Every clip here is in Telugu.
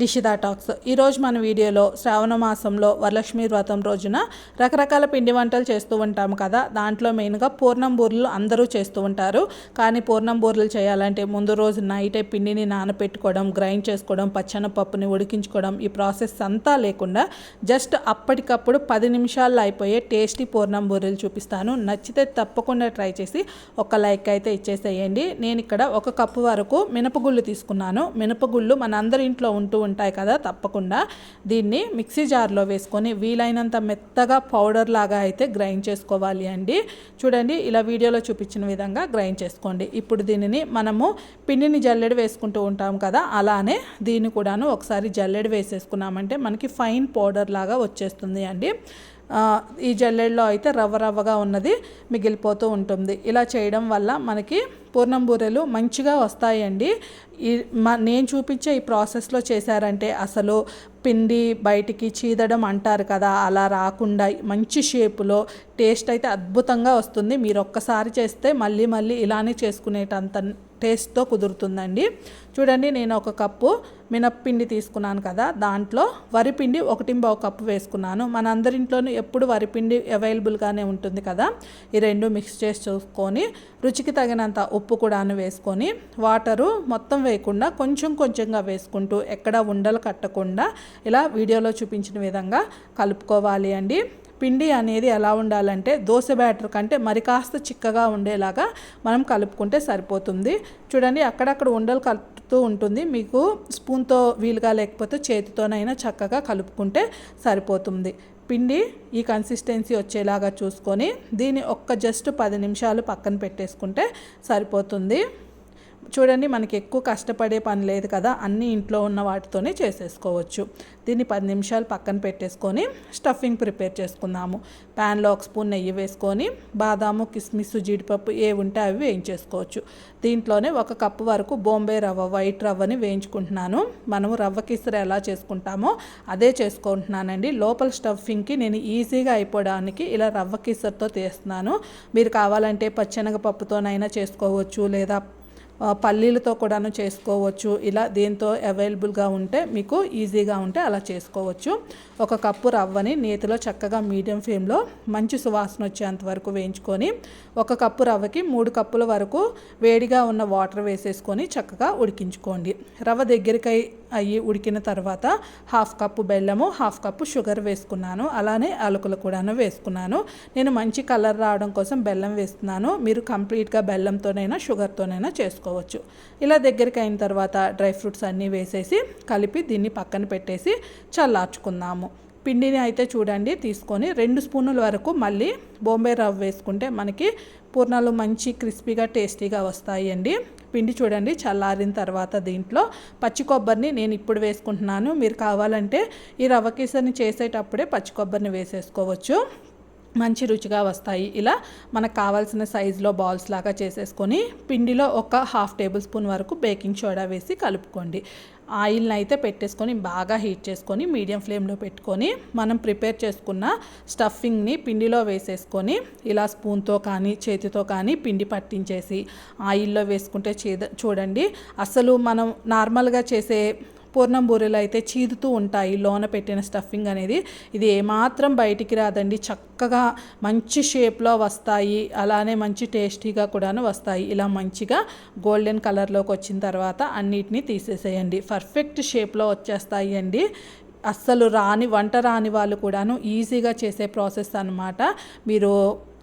డిషిదా టాక్స్. ఈరోజు మన వీడియోలో శ్రావణ మాసంలో వరలక్ష్మి వ్రతం రోజున రకరకాల పిండి వంటలు చేస్తూ ఉంటాము కదా. దాంట్లో మెయిన్గా పూర్ణం బూరెలు అందరూ చేస్తూ ఉంటారు. కానీ పూర్ణం బూరెలు చేయాలంటే ముందు రోజు నైటే పిండిని నానపెట్టుకోవడం గ్రైండ్ చేసుకోవడం పచ్చనపప్పుని ఉడికించుకోవడం ఈ ప్రాసెస్ అంతా లేకుండా జస్ట్ అప్పటికప్పుడు పది నిమిషాల్లో అయిపోయే టేస్టీ పూర్ణం బూరెలు చూపిస్తాను. నచ్చితే తప్పకుండా ట్రై చేసి ఒక లైక్ అయితే ఇచ్చేసేయండి. నేను ఇక్కడ ఒక కప్పు వరకు మినపగుళ్ళు తీసుకున్నాను. మినపగుళ్ళు మన అందరి ఇంట్లో ఉంటూ ఉంటాయి కదా తప్పకుండా దీన్ని మిక్సీ జార్లో వేసుకొని వీలైనంత మెత్తగా పౌడర్ లాగా అయితే గ్రైండ్ చేసుకోవాలి అండి. చూడండి ఇలా వీడియోలో చూపించిన విధంగా గ్రైండ్ చేసుకోండి. ఇప్పుడు దీనిని మనము పిండిని జల్లెడ వేసుకుంటూ ఉంటాం కదా అలానే దీన్ని కూడాను ఒకసారి జల్లెడ వేసేసుకున్నామంటే మనకి ఫైన్ పౌడర్ లాగా వచ్చేస్తుంది అండి. ఈ జల్లెడలో అయితే రవ్వ రవ్వగా ఉన్నది మిగిలిపోతూ ఉంటుంది. ఇలా చేయడం వల్ల మనకి పూర్ణం బూరెలు మంచిగా వస్తాయండి. ఈ మా నేను చూపించే ఈ ప్రాసెస్లో చేశారంటే అసలు పిండి బయటికి చీదడం అంటారు కదా అలా రాకుండా మంచి షేపులో టేస్ట్ అయితే అద్భుతంగా వస్తుంది. మీరు ఒక్కసారి చేస్తే మళ్ళీ మళ్ళీ ఇలానే చేసుకునేటంత టేస్ట్తో కుదురుతుందండి. చూడండి నేను ఒక కప్పు మినప్పిండి తీసుకున్నాను కదా దాంట్లో వరిపిండి ఒకటింబో ఒక కప్పు వేసుకున్నాను. మన అందరింట్లోనూ ఎప్పుడు వరిపిండి అవైలబుల్గానే ఉంటుంది కదా ఈ రెండు మిక్స్ చేసి చూసుకొని రుచికి తగినంత ఉప్పు కూడాను వేసుకొని వాటరు మొత్తం వేయకుండా కొంచెం కొంచెంగా వేసుకుంటూ ఎక్కడ ఉండలు కట్టకుండా ఇలా వీడియోలో చూపించిన విధంగా కలుపుకోవాలి అండి. పిండి అనేది ఎలా ఉండాలంటే దోశ బ్యాటర్ కంటే మరి కాస్త చిక్కగా ఉండేలాగా మనం కలుపుకుంటే సరిపోతుంది. చూడండి అక్కడక్కడ ఉండలు కలుపుతూ ఉంటుంది. మీకు స్పూన్తో వీలుగా లేకపోతే చేతితోనైనా చక్కగా కలుపుకుంటే సరిపోతుంది. పిండి ఈ కన్సిస్టెన్సీ వచ్చేలాగా చూసుకొని దీన్ని ఒక్క జస్ట్ పది నిమిషాలు పక్కన పెట్టేసుకుంటే సరిపోతుంది. చూడండి మనకి ఎక్కువ కష్టపడే పని లేదు కదా అన్నీ ఇంట్లో ఉన్న వాటితోనే చేసేసుకోవచ్చు. దీన్ని పది నిమిషాలు పక్కన పెట్టేసుకొని స్టఫింగ్ ప్రిపేర్ చేసుకుందాము. ప్యాన్లో ఒక స్పూన్ నెయ్యి వేసుకొని బాదాము కిస్మిస్ జీడిపప్పు ఏ ఉంటే అవి వేయించేసుకోవచ్చు. దీంట్లోనే ఒక కప్పు వరకు బొంబే రవ్వ వైట్ రవ్వని వేయించుకుంటున్నాను. మనము రవ్వ కిసర ఎలా చేసుకుంటామో అదే చేసుకుంటున్నానండి. లోపల స్టఫింగ్కి నేను ఈజీగా అయిపోవడానికి ఇలా రవ్వ కిసర్తో తీస్తున్నాను మీరు కావాలంటే పచ్చెనగపప్పుతోనైనా చేసుకోవచ్చు లేదా పల్లీలతో కూడాను చేసుకోవచ్చు. ఇలా దేంతో అవైలబుల్గా ఉంటే మీకు ఈజీగా ఉంటే అలా చేసుకోవచ్చు. ఒక కప్పు రవ్వని నేతిలో చక్కగా మీడియం ఫ్లేమ్లో మంచి సువాసన వచ్చేంత వరకు వేయించుకొని ఒక కప్పు రవ్వకి మూడు కప్పుల వరకు వేడిగా ఉన్న వాటర్ వేసేసుకొని చక్కగా ఉడికించుకోండి. రవ్వ దగ్గరికి అయ్యి ఉడికిన తర్వాత హాఫ్ కప్పు బెల్లము హాఫ్ కప్పు షుగర్ వేసుకున్నాను. అలానే అలుకులు కూడాను వేసుకున్నాను. నేను మంచి కలర్ రావడం కోసం బెల్లం వేస్తున్నాను. మీరు కంప్లీట్గా బెల్లంతోనైనా షుగర్తోనైనా చేసుకోవచ్చు. ఇలా దగ్గరికి అయిన తర్వాత డ్రై ఫ్రూట్స్ అన్నీ వేసేసి కలిపి దీన్ని పక్కన పెట్టేసి చల్లార్చుకుందాము. పిండిని అయితే చూడండి తీసుకొని రెండు స్పూనుల వరకు మళ్ళీ బొంబే రవ్వ వేసుకుంటే మనకి పూర్ణాలు మంచి క్రిస్పీగా టేస్టీగా వస్తాయండి. పిండి చూడండి చల్లారిన తర్వాత దీంట్లో పచ్చి కొబ్బరిని నేను ఇప్పుడు వేసుకుంటున్నాను. మీరు కావాలంటే ఈ రవ్వ కేసరిని చేసేటప్పుడే పచ్చి కొబ్బరిని వేసేసుకోవచ్చు. మంచి రుచిగా వస్తాయి. ఇలా మనకు కావాల్సిన సైజులో బాల్స్ లాగా చేసేసుకొని పిండిలో ఒక హాఫ్ టేబుల్ స్పూన్ వరకు బేకింగ్ సోడా వేసి కలుపుకోండి. ఆయిల్ని అయితే పెట్టేసుకొని బాగా హీట్ చేసుకొని మీడియం ఫ్లేమ్లో పెట్టుకొని మనం ప్రిపేర్ చేసుకున్న స్టఫింగ్ని పిండిలో వేసేసుకొని ఇలా స్పూన్తో కానీ చేతితో కానీ పిండి పట్టించేసి ఆయిల్లో వేసుకుంటే చూడండి. అసలు మనం నార్మల్గా చేసే పూర్ణం బూరెలు అయితే చీదుతూ ఉంటాయి. లోన పెట్టిన స్టఫింగ్ అనేది ఇది ఏమాత్రం బయటికి రాదండి. చక్కగా మంచి షేప్లో వస్తాయి. అలానే మంచి టేస్టీగా కూడాను వస్తాయి. ఇలా మంచిగా గోల్డెన్ కలర్లోకి వచ్చిన తర్వాత అన్నిటినీ తీసేసేయండి. పర్ఫెక్ట్ షేప్లో వచ్చేస్తాయి అండి. అస్సలు రాని వంట రాని వాళ్ళు కూడాను ఈజీగా చేసే ప్రాసెస్ అనమాట మీరు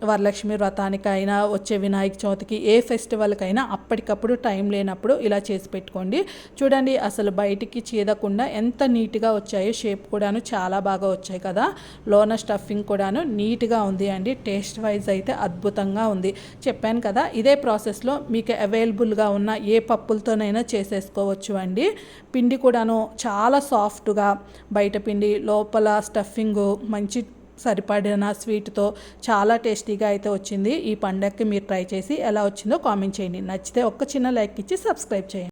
వరలక్ష్మి వ్రతానికైనా వచ్చే వినాయక చవితికి ఏ ఫెస్టివల్కైనా అప్పటికప్పుడు టైం లేనప్పుడు ఇలా చేసి పెట్టుకోండి. చూడండి అసలు బయటికి చీదకుండా ఎంత నీట్గా వచ్చాయో షేప్ కూడాను చాలా బాగా వచ్చాయి కదా. లోన స్టఫింగ్ కూడాను నీట్గా ఉంది అండి. టేస్ట్ వైజ్ అయితే అద్భుతంగా ఉంది. చెప్పాను కదా ఇదే ప్రాసెస్లో మీకు అవైలబుల్గా ఉన్న ఏ పప్పులతోనైనా చేసేసుకోవచ్చు అండి. పిండి కూడాను చాలా సాఫ్ట్గా బయట పిండి లోపల స్టఫింగు మంచి సరిపడిన స్వీట్తో చాలా టేస్టీగా అయితే వచ్చింది. ఈ పండగకి మీరు ట్రై చేసి ఎలా వచ్చిందో కామెంట్ చేయండి. నచ్చితే ఒక్క చిన్న లైక్ ఇచ్చి సబ్స్క్రైబ్ చేయండి.